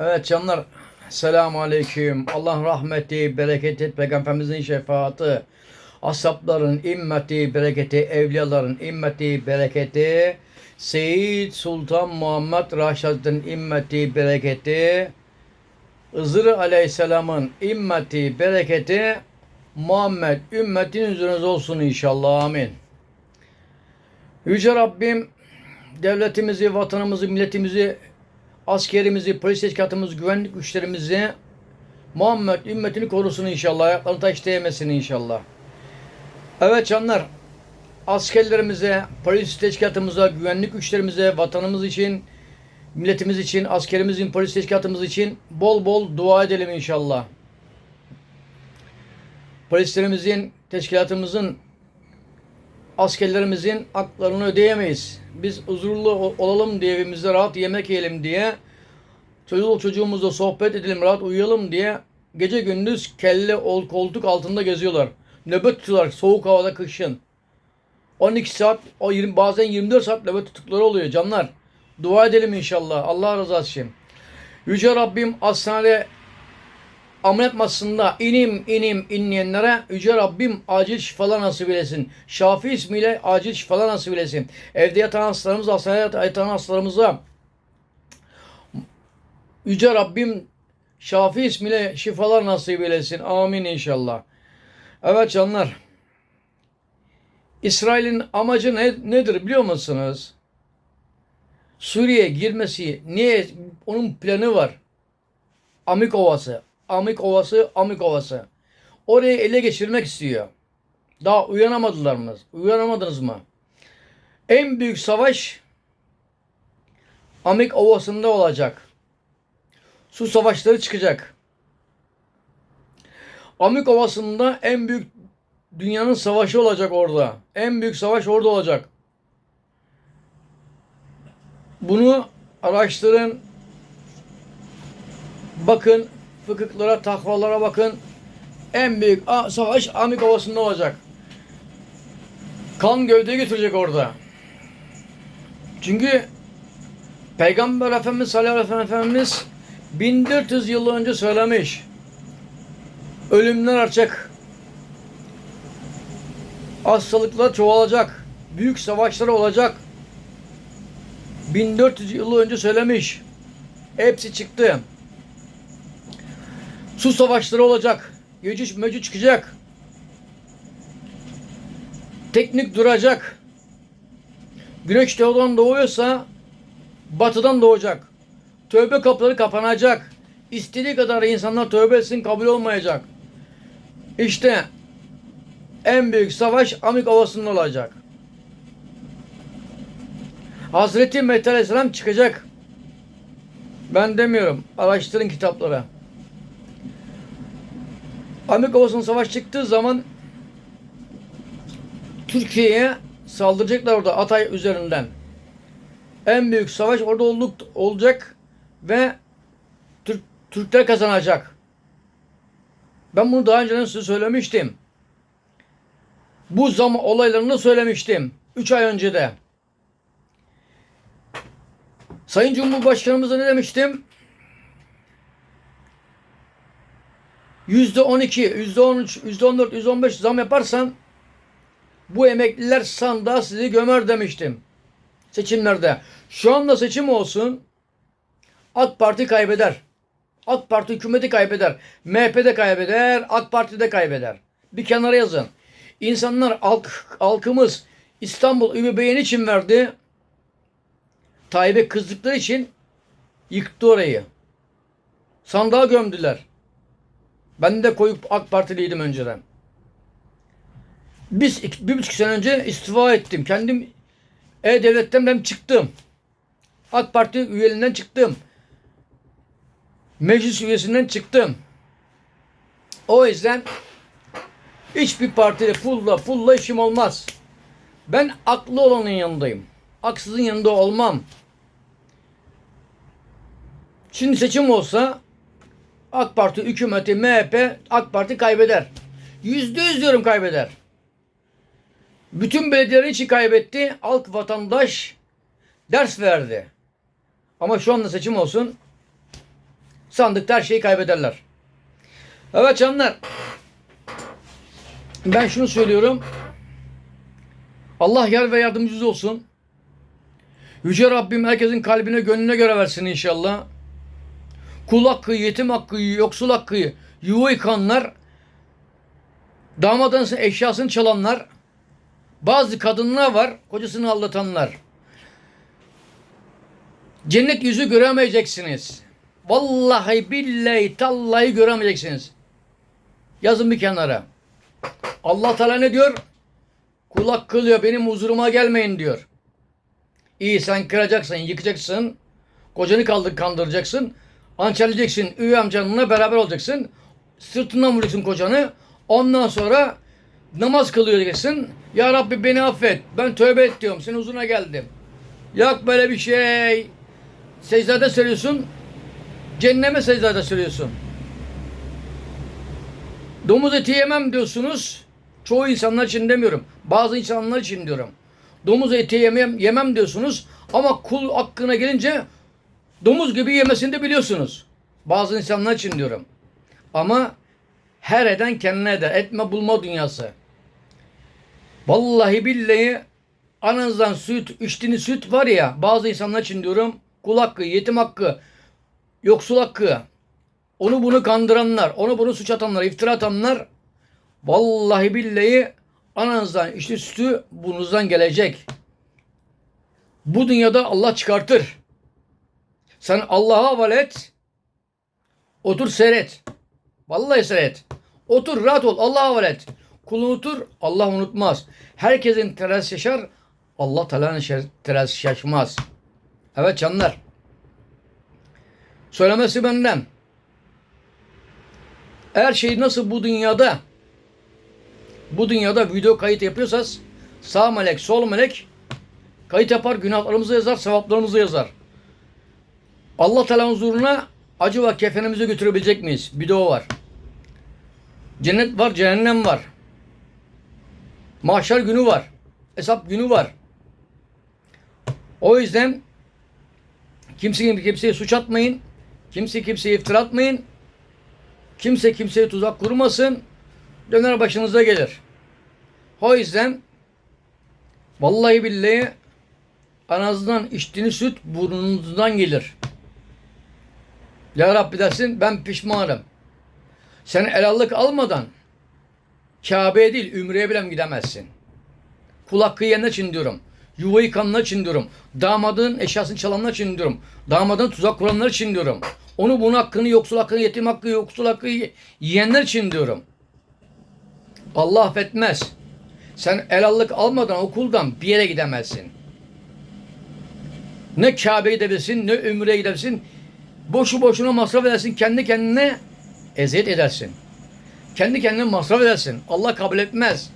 Evet canlar. Selamun Aleyküm. Allah rahmeti, bereketi, peygamberimizin şefaati, ashabların immeti, bereketi, evliyaların immeti, bereketi, Seyyid Sultan Muhammed Raşid'in immeti, bereketi, Hızır Aleyhisselam'ın immeti, bereketi, Muhammed ümmetin üzerinize olsun inşallah. Amin. Yüce Rabbim devletimizi, vatanımızı, milletimizi, askerimizi, polis teşkilatımızı, güvenlik güçlerimizi Muhammed ümmetini korusun inşallah. Ayaklarını taş değmesin inşallah. Evet canlar. Askerlerimize, polis teşkilatımıza, güvenlik güçlerimize, vatanımız için, milletimiz için, askerimizin, polis teşkilatımız için bol bol dua edelim inşallah. Polislerimizin, teşkilatımızın, askerlerimizin haklarını ödeyemeyiz. Biz huzurlu ol- olalım diye evimizde rahat yemek yiyelim diye çocuk çocuğumuzla sohbet edelim rahat uyuyalım diye gece gündüz kelle ol koltuk altında geziyorlar. Nöbet tutuyorlar soğuk havada kışın. 12 saat o 20, bazen 24 saat nöbet tuttukları oluyor canlar. Dua edelim inşallah. Allah rızası için. Yüce Rabbim hastanede ameliyat masasında inim inim inleyenlere Yüce Rabbim acil şifalar nasip eylesin. Şafi ismiyle acil şifalar nasip eylesin. Evde yatan hastalarımız, hastanede yatan hastalarımıza Yüce Rabbim Şafi ismiyle şifalar nasip eylesin. Amin inşallah. Evet canlar. İsrail'in amacı ne, nedir biliyor musunuz? Suriye'ye girmesi niye? Onun planı var. Amik Ovası. Amik Ovası, Amik Ovası. Orayı ele geçirmek istiyor. Daha uyanamadılar mı? Uyanamadınız mı? En büyük savaş Amik Ovası'nda olacak. Su savaşları çıkacak. Amik Ovası'nda en büyük dünyanın savaşı olacak orada. En büyük savaş orada olacak. Bunu araştırın. Bakın fıkıklara, takvalara bakın. En büyük savaş Amik Ovası'nda olacak. Kan gövdeyi götürecek orada. Çünkü Peygamber Efendimiz sallallahu aleyhi Efendimiz 1400 yıl önce söylemiş. Ölümler artacak. Hastalıklar çoğalacak. Büyük savaşlar olacak. 1400 yıl önce söylemiş. Hepsi çıktı. Su savaşları olacak. Yecüc mecüc çıkacak. Teknik duracak. Güneş doğudan doğuyorsa batıdan doğacak. Tövbe kapıları kapanacak. İstediği kadar insanlar tövbe etsin kabul olmayacak. İşte en büyük savaş Amik Ovası'nda olacak. Hazreti Mehdi Aleyhisselam çıkacak. Ben demiyorum. Araştırın kitaplara. Amik Ovası'nda savaş çıktığı zaman Türkiye'ye saldıracaklar orada Atay üzerinden. En büyük savaş orada olduk, olacak ve Türk, Türkler kazanacak. Ben bunu daha önceden size söylemiştim. Bu zaman olaylarını söylemiştim. 3 ay önce de. Sayın Cumhurbaşkanımıza ne demiştim? Yüzde 12, yüzde 13, yüzde 14, yüzde 15 zam yaparsan bu emekliler sandığa sizi gömer demiştim. Seçimlerde. Şu anda seçim olsun. AK Parti kaybeder. AK Parti hükümeti kaybeder. MHP de kaybeder. AK Parti de kaybeder. Bir kenara yazın. İnsanlar halk, halkımız İstanbul İBB'nin için verdi. Tayyip'e kızdıkları için yıktı orayı. Sandığa gömdüler. Ben de koyup AK Partiliydim önceden. Biz iki, bir buçuk sene önce istifa ettim. Kendim E-Devlet'ten ben çıktım. AK Parti üyeliğinden çıktım. Meclis üyesinden çıktım. O yüzden hiçbir partiyle pulla pulla işim olmaz. Ben aklı olanın yanındayım. Haksızın yanında olmam. Şimdi seçim olsa AK Parti hükümeti, MHP, AK Parti kaybeder. Yüzde yüz diyorum kaybeder. Bütün belediyeler için kaybetti. Halk vatandaş ders verdi. Ama şu anda seçim olsun. Sandıkta her şeyi kaybederler. Evet canlar. Ben şunu söylüyorum. Allah yar ve yardımcınız olsun. Yüce Rabbim herkesin kalbine gönlüne göre versin inşallah. Kul hakkı, yetim hakkı, yoksul hakkı, yuva yıkanlar, damadın eşyasını çalanlar, bazı kadınlar var, kocasını aldatanlar. Cennet yüzü göremeyeceksiniz. Vallahi billahi tallahi göremeyeceksiniz. Yazın bir kenara. Allah Teala ne diyor? Kulak kılıyor benim huzuruma gelmeyin diyor. İyi sen kıracaksın, yıkacaksın. Kocanı kaldır kandıracaksın. Hançerleyeceksin. Üvey amcanla beraber olacaksın. Sırtından vuracaksın kocanı. Ondan sonra namaz kılıyor Ya Rabbi beni affet. Ben tövbe et diyorum. Senin huzuruna geldim. Yok böyle bir şey. Secdede söylüyorsun. Cenneme secdede söylüyorsun. Domuz eti yemem diyorsunuz. Çoğu insanlar için demiyorum. Bazı insanlar için diyorum. Domuz eti yemem, yemem diyorsunuz. Ama kul hakkına gelince domuz gibi yemesini de biliyorsunuz. Bazı insanlar için diyorum. Ama her eden kendine eder. Etme bulma dünyası. Vallahi billahi ananızdan süt, içtiğiniz süt var ya bazı insanlar için diyorum kul hakkı, yetim hakkı, yoksul hakkı, onu bunu kandıranlar, onu bunu suç atanlar, iftira atanlar vallahi billahi ananızdan işte sütü bunuzdan gelecek. Bu dünyada Allah çıkartır. Sen Allah'a havale et. Otur seyret. Vallahi seyret. Otur rahat ol. Allah'a havale et. Kul unutur. Allah unutmaz. Herkesin teras şaşar. Allah Teala'nın teras şaşmaz. Evet canlar. Söylemesi benden. Her şey nasıl bu dünyada bu dünyada video kayıt yapıyorsaz sağ melek, sol melek kayıt yapar, günahlarımızı yazar, sevaplarımızı yazar. Allah Teala'nın huzuruna ve kefenimizi götürebilecek miyiz? Bir de o var. Cennet var, cehennem var. Mahşer günü var. Hesap günü var. O yüzden kimse kimseye suç atmayın. Kimse kimseye iftira atmayın. Kimse kimseye tuzak kurmasın. Döner başınıza gelir. O yüzden vallahi billahi anasından içtiğiniz süt burnunuzdan gelir. Ya Rabbi dersin ben pişmanım. Sen helallik almadan Kabe'ye değil Ümre'ye bile gidemezsin. Kul hakkı yiyenler için diyorum. Yuva yıkanlar için diyorum. Damadın eşyasını çalanlar için diyorum. Damadın tuzak kuranlar için diyorum. Onu bunun hakkını, yoksul hakkını, yetim hakkı, yoksul hakkı yiyenler için diyorum. Allah affetmez. Sen helallik almadan okuldan bir yere gidemezsin. Ne Kabe'ye gidebilirsin, ne Ümre'ye gidebilirsin. Boşu boşuna masraf edersin, kendi kendine eziyet edersin. Kendi kendine masraf edersin. Allah kabul etmez.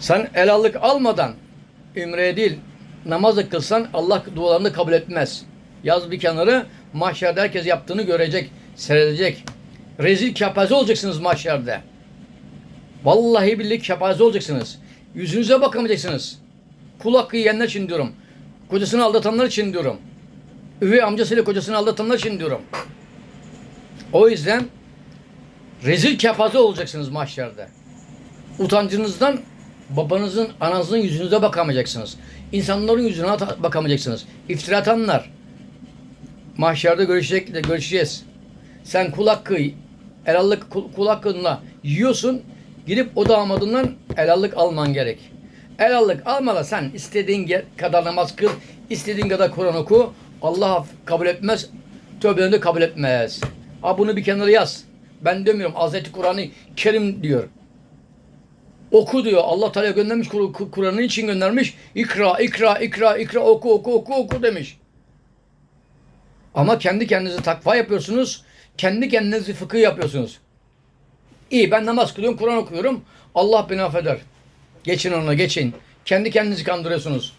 Sen helallik almadan Ümre'ye değil namaz kılsan Allah dualarını kabul etmez. Yaz bir kenarı mahşerde herkes yaptığını görecek, seyredecek. Rezil kepaze olacaksınız mahşerde. Vallahi billahi kepaze olacaksınız. Yüzünüze bakamayacaksınız. Kul hakkı yiyenler için diyorum. Kocasını aldatanlar için diyorum. Üvey amcasıyla kocasını aldatanlar için diyorum. O yüzden rezil kepaze olacaksınız mahşerde. Utancınızdan babanızın, ananızın yüzünüze bakamayacaksınız. İnsanların yüzüne bakamayacaksınız. İftira atanlar. Mahşerde görüşecek, görüşeceğiz. Sen kul hakkı, helallik kul, kul hakkınla yiyorsun. Gidip o damadından helallik alman gerek. Helallik almadan sen istediğin kadar namaz kıl, istediğin kadar Kur'an oku. Allah kabul etmez, tövbelerini de kabul etmez. Ha bunu bir kenara yaz. Ben demiyorum Hazreti Kur'an'ı Kerim diyor. Oku diyor. Allah Teala göndermiş Kur'an'ın için göndermiş. İkra, ikra, ikra, ikra oku, oku, oku, oku demiş. Ama kendi kendinize takva yapıyorsunuz. Kendi kendinize fıkıh yapıyorsunuz. İyi ben namaz kılıyorum, Kur'an okuyorum. Allah beni affeder. Geçin ona geçin. Kendi kendinizi kandırıyorsunuz.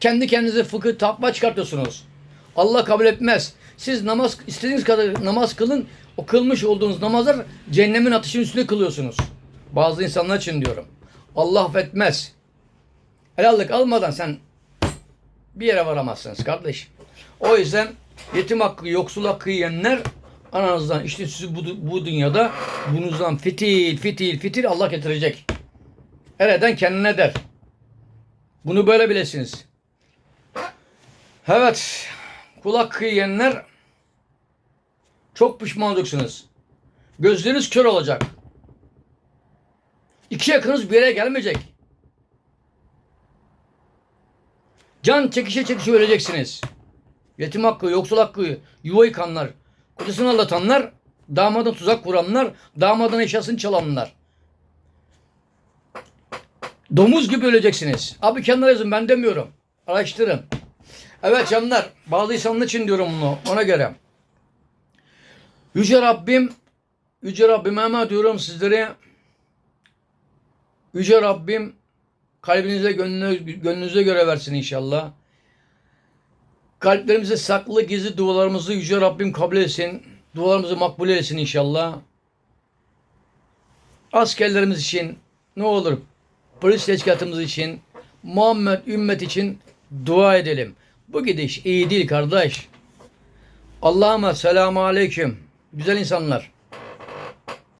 Kendi kendinize fıkıh takva çıkartıyorsunuz. Allah kabul etmez. Siz namaz istediğiniz kadar namaz kılın. O kılmış olduğunuz namazlar cehennemin ateşinin üstünde kılıyorsunuz. Bazı insanlar için diyorum. Allah affetmez. Helallik almadan sen bir yere varamazsınız kardeş. O yüzden Yetim hakkı, yoksul hakkı yiyenler ananızdan işte sizi bu, bu dünyada bunuzdan fitil fitil fitil Allah getirecek. Her eden kendine der. Bunu böyle bilesiniz. Evet. Kul hakkı yiyenler çok pişman olacaksınız. Gözleriniz kör olacak. İki yakınız bir yere gelmeyecek. Can çekişe çekişe öleceksiniz. Yetim hakkı, yoksul hakkı, yuva yıkanlar, kocasını aldatanlar, damadın tuzak kuranlar, damadın eşyasını çalanlar. Domuz gibi öleceksiniz. Abi kenara yazın ben demiyorum. Araştırın. Evet canlar bazı için diyorum bunu ona göre. Yüce Rabbim Yüce Rabbime emanet diyorum sizlere. Yüce Rabbim kalbinize gönlüne, gönlünüze göre versin inşallah. Kalplerimize saklı gizli dualarımızı Yüce Rabbim kabul etsin. Dualarımızı makbul etsin inşallah. Askerlerimiz için ne olur polis teşkilatımız için Muhammed ümmet için dua edelim. Bu gidiş iyi değil kardeş. Allah'ıma selamu aleyküm. Güzel insanlar.